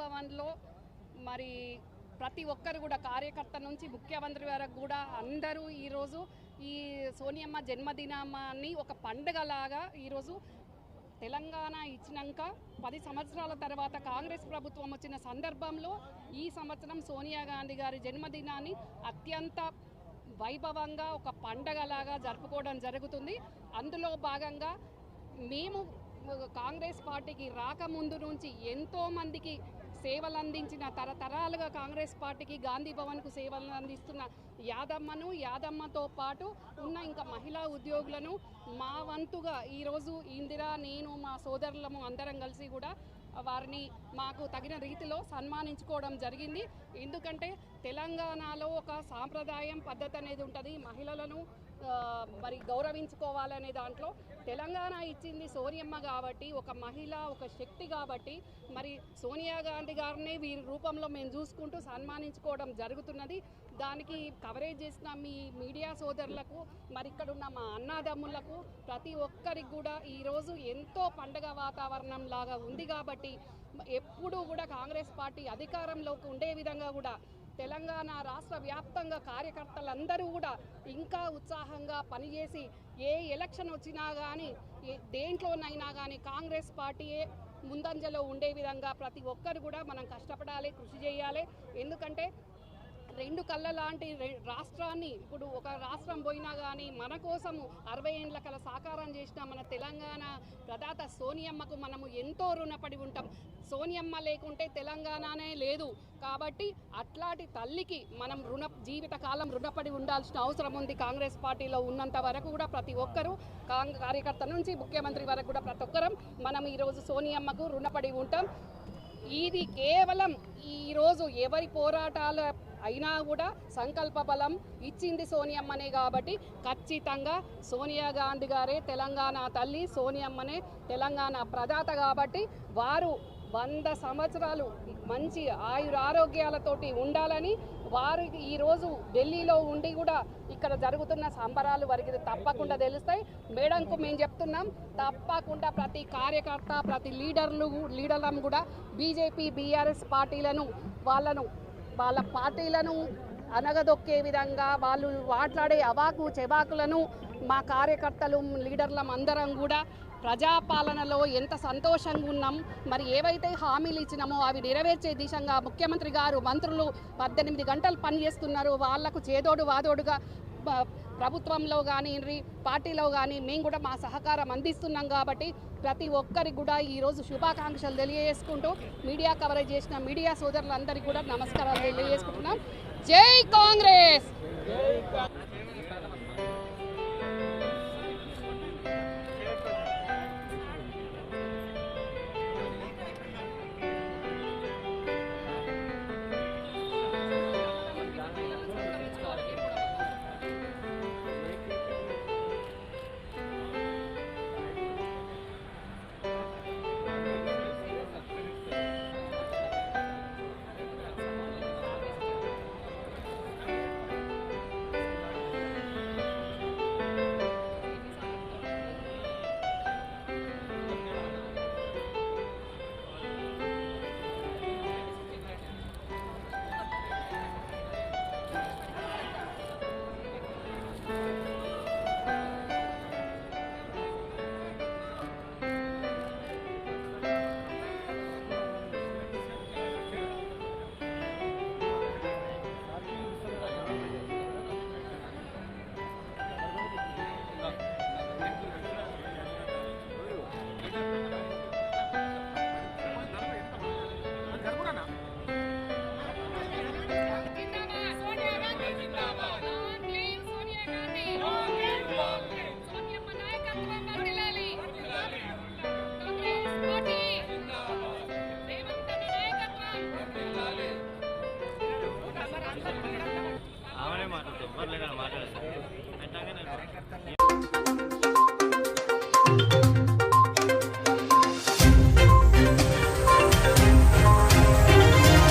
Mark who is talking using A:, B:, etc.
A: భవన్లో మరి ప్రతి ఒక్కరు కూడా కార్యకర్త నుంచి ముఖ్యమంత్రి వరకు కూడా అందరూ ఈరోజు ఈ సోనియమ్మ జన్మదినాన్ని ఒక పండుగలాగా ఈరోజు తెలంగాణ ఇచ్చినాక పది సంవత్సరాల తర్వాత కాంగ్రెస్ ప్రభుత్వం వచ్చిన సందర్భంలో ఈ సంవత్సరం సోనియా గాంధీ గారి జన్మదినాన్ని అత్యంత వైభవంగా ఒక పండగలాగా జరుపుకోవడం జరుగుతుంది. అందులో భాగంగా మేము కాంగ్రెస్ పార్టీకి రాకముందు నుంచి ఎంతోమందికి సేవలు అందించిన తరతరాలుగా కాంగ్రెస్ పార్టీకి గాంధీ భవన్కు సేవలు అందిస్తున్న యాదమ్మను యాదమ్మతో పాటు ఉన్న ఇంకా మహిళా ఉద్యోగులను మా వంతుగా ఈరోజు ఇందిరా నేను మా సోదరులము అందరం కలిసి కూడా వారిని మాకు తగిన రీతిలో సన్మానించుకోవడం జరిగింది. ఎందుకంటే తెలంగాణలో ఒక సాంప్రదాయం పద్ధతి అనేది ఉంటుంది. మహిళలను మరి గౌరవించుకోవాలనే దాంట్లో తెలంగాణ ఇచ్చింది సోనియమ్మ కాబట్టి ఒక మహిళ ఒక శక్తి కాబట్టి మరి సోనియా గాంధీ గారిని వీరి రూపంలో మేము చూసుకుంటూ సన్మానించుకోవడం జరుగుతున్నది. దానికి కవరేజ్ చేసిన మీ మీడియా సోదరులకు మరి ఇక్కడ ఉన్న మా అన్నాదమ్ములకు ప్రతి ఒక్కరికి కూడా ఈరోజు ఎంతో పండగ వాతావరణం లాగా ఉంది కాబట్టి ఎప్పుడూ కూడా కాంగ్రెస్ పార్టీ అధికారంలోకి ఉండే విధంగా కూడా తెలంగాణ రాష్ట్ర వ్యాప్తంగా కార్యకర్తలందరూ కూడా ఇంకా ఉత్సాహంగా పనిచేసి ఏ ఎలక్షన్ వచ్చినా కానీ దేంట్లోనైనా కానీ కాంగ్రెస్ పార్టీయే ముందంజలో ఉండే విధంగా ప్రతి ఒక్కరు కూడా మనం కష్టపడాలి కృషి చేయాలి. ఎందుకంటే రెండు కళ్ళ లాంటి రె- రాష్ట్రాన్ని ఇప్పుడు ఒక రాష్ట్రం పోయినా కానీ మన కోసము అరవై ఏండ్ల కల సాకారం చేసిన మన తెలంగాణ ప్రదాత సోనియమ్మకు మనము ఎంతో రుణపడి ఉంటాం. సోనియమ్మ లేకుంటే తెలంగాణనే లేదు. కాబట్టి అట్లాంటి తల్లికి మనం రుణ జీవితకాలం రుణపడి ఉండాల్సిన అవసరం ఉంది. కాంగ్రెస్ పార్టీలో ఉన్నంత వరకు కూడా ప్రతి ఒక్కరూ కాంగ్ కార్యకర్త నుంచి ముఖ్యమంత్రి వరకు కూడా ప్రతి ఒక్కరం మనం ఈరోజు సోనియమ్మకు రుణపడి ఉంటాం. ఇది కేవలం ఈరోజు ఎవరి పోరాటాల అయినా కూడా సంకల్ప బలం ఇచ్చింది సోనియమ్మనే కాబట్టి ఖచ్చితంగా సోనియా గాంధీ గారే తెలంగాణ తల్లి సోనియమ్మనే తెలంగాణ ప్రదాత కాబట్టి వారు వంద సంవత్సరాలు మంచి ఆయురారోగ్యాలతోటి ఉండాలని వారు ఈరోజు ఢిల్లీలో ఉండి కూడా ఇక్కడ జరుగుతున్న సంబరాలు వారికి తప్పకుండా తెలుస్తాయి. మేడంకు మేము చెప్తున్నాం తప్పకుండా ప్రతి కార్యకర్త ప్రతి లీడర్లు లీడర్లను కూడా బీజేపీ బీఆర్ఎస్ పార్టీలను వాళ్ళను వాళ్ళ పార్టీలను అనగదొక్కే విధంగా వాళ్ళు మాట్లాడే అవాకు చెవాకులను మా కార్యకర్తలు లీడర్లం అందరం కూడా ప్రజాపాలనలో ఎంత సంతోషంగా ఉన్నాం మరి ఏవైతే హామీలు ఇచ్చినామో అవి నెరవేర్చే దిశగా ముఖ్యమంత్రి గారు మంత్రులు పద్దెనిమిది గంటలు పనిచేస్తున్నారు. వాళ్ళకు చేదోడు వాదోడుగా ప్రభుత్వంలో కానీ పార్టీలో కానీ మేము కూడా మా సహకారం అందిస్తున్నాం కాబట్టి ప్రతి ఒక్కరికి కూడా ఈరోజు శుభాకాంక్షలు తెలియజేసుకుంటూ మీడియా కవరేజ్ చేసిన మీడియా సోదరులందరికీ కూడా నమస్కారాలు తెలియజేసుకుంటున్నాం. జై కాంగ్రెస్!